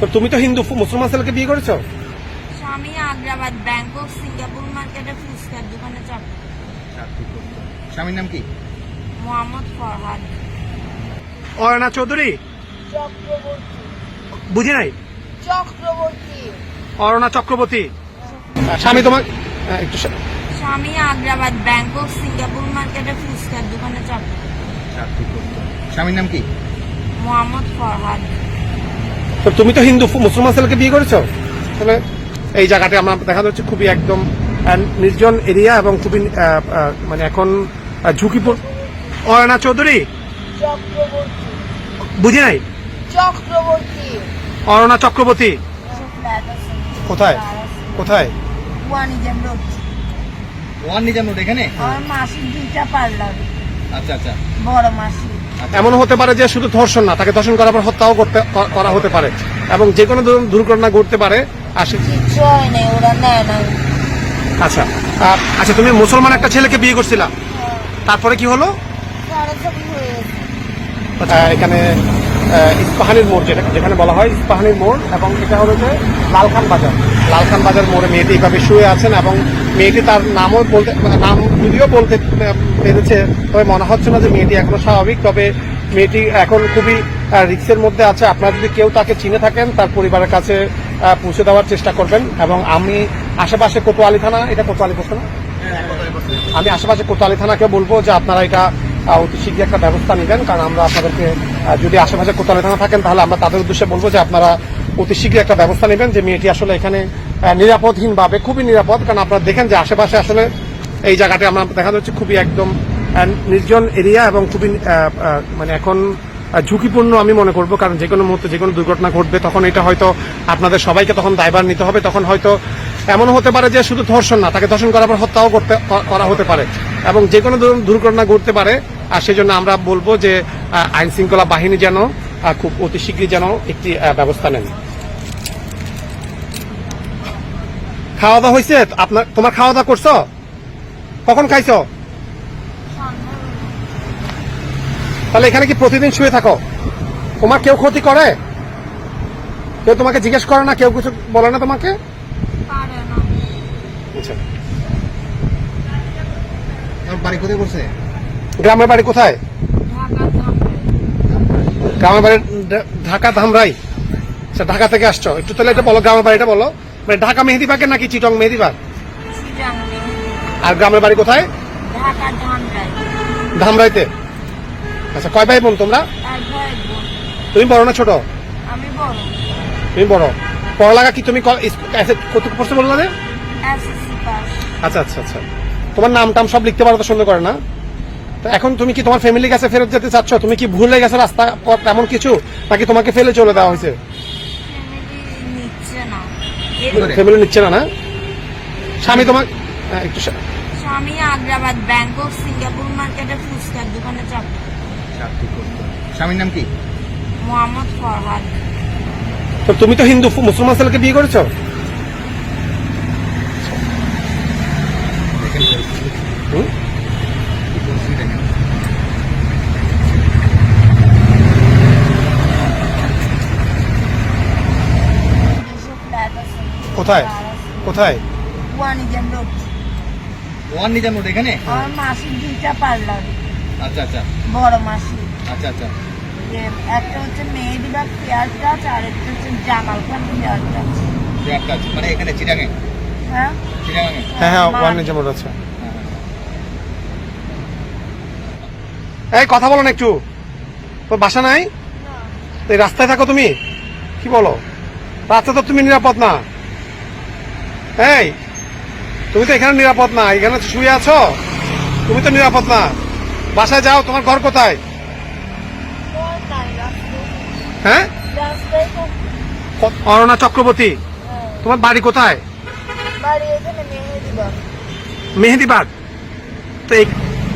তো তুমি তো হিন্দু মুসলমান ছেলেকে বিয়ে করেছ? স্বামী আগ্রাবাদ ব্যাংকক সিঙ্গাপুর মার্কেটে ফুচকার দোকানে চাকরি স্বামীর নাম কি? মোহাম্মদ ফরহাদ। অয়না চৌধুরী? চক্রবর্তী। বুঝি নাই? চক্রবর্তী। অরণা চক্রবর্তী। স্বামী তোমার একটু স্বামী আগ্রাবাদ ব্যাংকক সিঙ্গাপুর মার্কেটে ফুচকার দোকানে চাকরি চাকরি স্বামীর নাম কি? মোহাম্মদ ফরহাদ। তো তুমি তো হিন্দু মুসলমান ছেলেকে বিয়ে করেছ? তাহলে এই জায়গাটা আমার দেখা যাচ্ছে খুবই একদম নির্জন এরিয়া এবং খুবই মানে এখন ঝুঁকিপূর্ণ। অয়না চৌধুরী? চক্রবর্তী। বুঝি নাই? চক্রবর্তী। অরণা চক্রবর্তী? কোথায়? কোথায়? ওয়ানিজাম রোড। রোড এখানে? আমার মাসির দুইটা পার্লার আচ্ছা আচ্ছা। বড় মাসি এমন হতে পারে যে শুধু ধর্ষণ না তাকে ধর্ষণ করার পর হত্যাও করতে করা হতে পারে এবং যে কোনো দুর্ঘটনা ঘটতে পারে হয় আচ্ছা আচ্ছা তুমি মুসলমান একটা ছেলেকে বিয়ে করছিলা। তারপরে কি হলো? হয়ে আহ, এখানে ইস্পাহানির মোড় যেটা যেখানে বলা হয় ইস্পাহানির মোড় এবং এটা হলো যে লালখান বাজার। লালখান বাজার মোড়ে মেয়েটি এইভাবে শুয়ে আছেন এবং মেয়েটি তার নামও বলতে মানে নাম যদিও বলতে পেরেছে, তবে মনে হচ্ছে না যে মেয়েটি এখনও স্বাভাবিক। তবে মেয়েটি এখন খুবই রিক্সের মধ্যে আছে। আপনারা যদি কেউ তাকে চিনে থাকেন, তার পরিবারের কাছে পৌঁছে দেওয়ার চেষ্টা করবেন। এবং আমি আশেপাশে কোতোয়ালি থানা, এটা কোতোয়ালি পড়ছে না? আমি আশেপাশে কোতোয়ালি থানাকে বলব যে আপনারা এটা অতি শীঘ্রই একটা ব্যবস্থা নেবেন। কারণ আমরা আপনাদেরকে যদি আশেপাশে কোতোয়ালি থানা থাকেন, তাহলে আমরা তাদের উদ্দেশ্যে বলব যে আপনারা অতি শীঘ্রই একটা ব্যবস্থা নেবেন যে মেয়েটি আসলে এখানে নিরাপদহীনভাবে, খুবই নিরাপদ। কারণ আপনারা দেখেন যে আশেপাশে আসলে এই জায়গাটা আমরা দেখা যাচ্ছে খুবই একদম নির্জন এরিয়া এবং খুবই মানে এখন ঝুঁকিপূর্ণ আমি মনে করব। কারণ যে কোনো মুহূর্তে যে কোনো দুর্ঘটনা ঘটবে, তখন এটা হয়তো আপনাদের সবাইকে তখন দায়ভার নিতে হবে। তখন হয়তো এমন হতে পারে যে শুধু ধর্ষণ না, তাকে ধর্ষণ করার পর হত্যাও করতে করা হতে পারে। এবং যে কোনো দুর্ঘটনা ঘটতে পারে, আর সেজন্য আমরা বলব যে আইন শৃঙ্খলা বাহিনী যেন খুব অতি শীঘ্রই যেন একটি ব্যবস্থা নেন। খাওয়া দাওয়া হয়েছে আপনার তোমার খাওয়া দাওয়া করছ? কখন খাইছো? তাহলে এখানে কি প্রতিদিন শুয়ে থাকো? তোমার কেউ ক্ষতি করে? কেউ তোমাকে জিজ্ঞেস করে না? কেউ কিছু বলে না তোমাকে? আচ্ছা। বাড়ি কোথায় করছে গ্রামের বাড়ি কোথায়? গ্রামের বাড়ি ঢাকা ধামরাই। আচ্ছা ঢাকা থেকে আসছো। একটু তাহলে এটা বলো গ্রামের বাড়িটা বলো। মানে ঢাকা মেহেদি মেহেদিবাগে নাকি চিটং মেহেদিবাগ চিটাং আর গ্রামের বাড়ি কোথায়? ধামরাইতে। আচ্ছা কয় ভাই বোন তোমরা? তুমি বড় না ছোট? তুমি বড়। পড়ালেখা কি তুমি কত পড়তে বলল না আচ্ছা আচ্ছা আচ্ছা। তোমার নাম টাম সব লিখতে পারো তো সুন্দর করে না। তো এখন তুমি কি তোমার ফ্যামিলির কাছে ফেরত যেতে চাচ্ছ? তুমি কি ভুলে গেছো রাস্তা এমন কিছু? নাকি তোমাকে ফেলে চলে দেওয়া হয়েছে? ফ্যামিলি নিচ্ছে না না? স্বামী তোমার হ্যাঁ, একটু স্বামী আগ্রাবাদ ব্যাংকক সিঙ্গাপুর মার্কেটে ফুচকার দোকানে চাকরি চাকরি করতো। স্বামীর নাম কি? মোহাম্মদ ফরহাদ। তো তুমি তো হিন্দু মুসলমান ছেলেকে বিয়ে করেছ? হুম? কি পরিস্থিতি দেখেন দুশো ফ্ল্যাট আছে কোথায়? কোথায়? ওয়ানিজাম রোড রোড এখানে? আমার মাসির দুইটা পার্লার। আচ্ছা আচ্ছা। বড় মাসি। আচ্ছা আচ্ছা। একটা হচ্ছে মেহেদিবাগ টাচ আর একটা হচ্ছে জামাল খান মানে এখানে হ্যাঁ? হ্যাঁ হ্যাঁ নিজাম রোড আছে। এই কথা বলো না একটু। তোর বাসা নাই? এই রাস্তায় থাকো তুমি? কি বলো? রাস্তা তো তুমি নিরাপদ না। এই তুমি তো এখানে নিরাপদ না এখানে তো শুয়ে আছো? তুমি তো নিরাপদ না। বাসায় যাও তোমার ঘর কোথায়? হ্যাঁ? অরুণা চক্রবর্তী তোমার বাড়ি কোথায়? মেহেদিবাগ। তো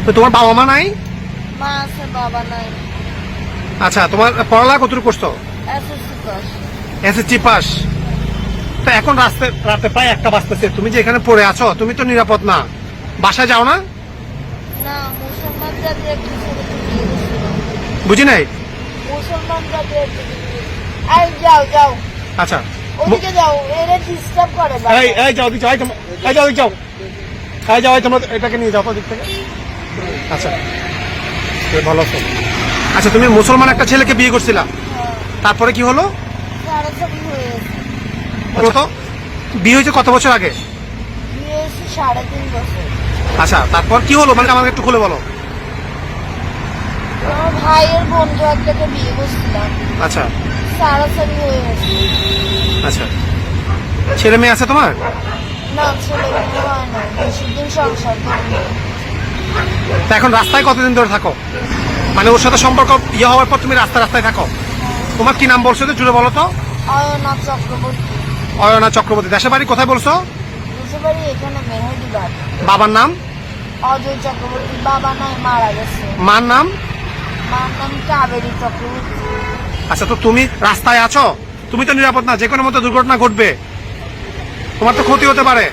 তো তোমার বাবা মা নাই? আচ্ছা তোমার পড়ালেখা কতটুকু করছ? SSC pass. তো এখন রাস্তায় রাতে প্রায় একটা বাজতেছে। তুমি যে এখানে পড়ে আছো তুমি তো নিরাপদ না। বাসায় যাও না? বুঝি নাই? আচ্ছা। এই যাও এই যাও যাও। এই যাও তোমরা এটাকে নিয়ে যাও তো দিক থেকে। আচ্ছা। ভালো আচ্ছা তুমি মুসলমান একটা ছেলেকে বিয়ে করছিলা। হ্যাঁ, তারপরে কি হলো? বিয়ে হয়েছে কত বছর আগে? বিয়ে হয়েছে সাড়ে তিন বছর। আচ্ছা তারপর কি হলো? মানে আমাকে একটু খুলে বলো। ভাইয়ের বন্ধু একটাকে বিয়ে করছিলাম। আচ্ছা। হয়ে গেছে। আচ্ছা। ছেলে মেয়ে আছে তোমার? না ছেলে মেয়ে হয় না। বেশি সংসার তা এখন রাস্তায় কতদিন ধরে থাকো? মানে ওর সাথে সম্পর্ক ইয়ে হওয়ার পর তুমি রাস্তায় রাস্তায় থাকো। তোমার কি নাম বলছো তো জুড়ে বলো তো। অয়না চক্রবর্তী। অয়না চক্রবর্তী দেশের বাড়ি কোথায় বলছো? বাবার নাম? অজয় চক্রবর্তী বাবা নাই মারা গেছে। মার নাম? মার নাম কাবেরী চক্রবর্তী। আচ্ছা তো তুমি রাস্তায় আছো? তুমি তো নিরাপদ না যে কোনো মতো দুর্ঘটনা ঘটবে। তোমার তো ক্ষতি হতে পারে।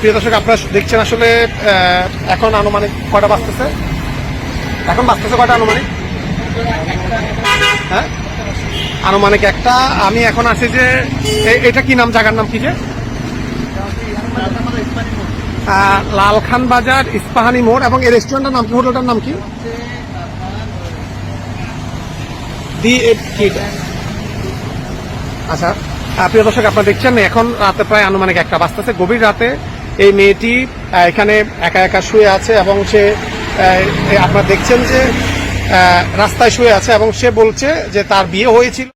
প্রিয় দর্শক আপনারা দেখছেন আসলে এখন আনুমানিক কয়টা বাজতেছে? এখন বাজতেছে কয়টা আনুমানিক? হ্যাঁ? আনুমানিক একটা। আমি এখন আছি যে এটা কি নাম, জায়গার নাম কি যে? লালখান বাজার ইস্পাহানি মোড়, এবং এই রেস্টুরেন্টের নাম কি? হোটেলটার নাম কি? আচ্ছা প্রিয় দর্শক, আপনারা দেখছেন, এখন রাতে প্রায় আনুমানিক একটা বাজতেছে। গভীর রাতে এই মেয়েটি এখানে একা একা শুয়ে আছে, এবং সে আপনারা দেখছেন যে রাস্তায় শুয়ে আছে এবং সে বলছে যে তার বিয়ে হয়েছিল।